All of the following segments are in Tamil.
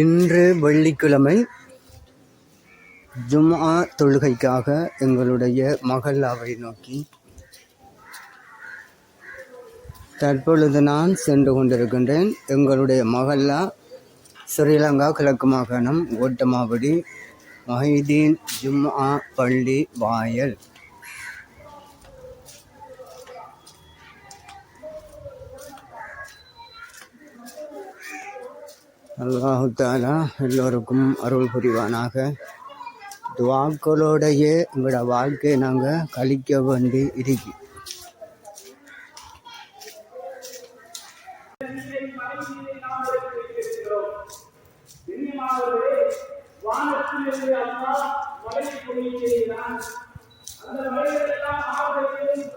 இன்று வெள்ளிக்கிழமை ஜும்ஆ தொழுகைக்காக எங்களுடைய மகல்லாவை நோக்கி தற்பொழுது நான் சென்று கொண்டிருக்கின்றேன். எங்களுடைய மகல்லா ஸ்ரீலங்கா கிழக்கு மாகாணம் ஓட்டமாவடி மஹிதீன் ஜும்ஆ பள்ளி வாயல். அல்லாஹு தாலா எல்லோருக்கும் அருள் புரிவானாக. துவாக்களோடையே எங்களோட வாழ்க்கையை நாங்கள் கழிக்க வேண்டி இருக்கு. வானத்திலிருந்து அம்மா மழை பொழிய அந்த மழைகளெல்லாம் ஆறுகளிலும்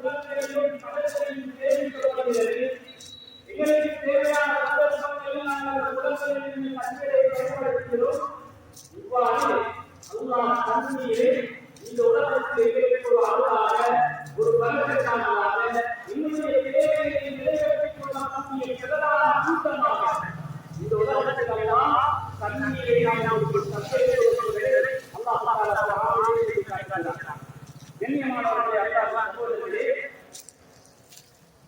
இந்த உலகத்தில் ஒரு அருளாக ஒரு பலகட்டாக என்னுடைய தேவையை நிறைவேற்றிக் கொள்ளக்கூடிய இந்த உலகத்தில் எல்லாம் நாம் ஒரு சந்தையை அல்லாஹ் அல்லாஹ் சகோதரர்களே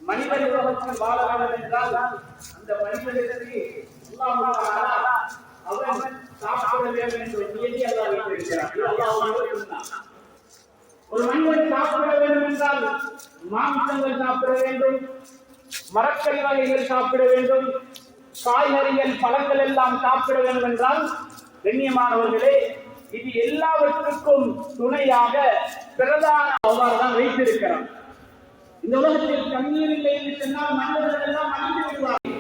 மனிதன் உலகத்தில் வாழ வேண்டும் என்றால் அந்த மனிதனுக்கு அல்லாஹ் சாப்பிட வேண்டும். என்று ஒரு நியதி அல்லாஹ் வைத்திருக்கிறார் ஒரு மனிதன் சாப்பிட வேண்டும் என்றால் மாமிசங்கள் சாப்பிட வேண்டும் மரக்கறி வகைகள் சாப்பிட வேண்டும் காய்கறிகள் பழங்கள் எல்லாம் சாப்பிட வேண்டும் என்றால் கண்ணியமானவர்களே இது எல்லாவற்றுக்கும் துணையாக பிரதான அவ்வாறு தான் வைத்திருக்கிறார் இந்த உலகத்தில் தண்ணீர் இல்லை என்று சொன்னால் மனிதர்கள் எல்லாம் மனித விடுவார்கள்.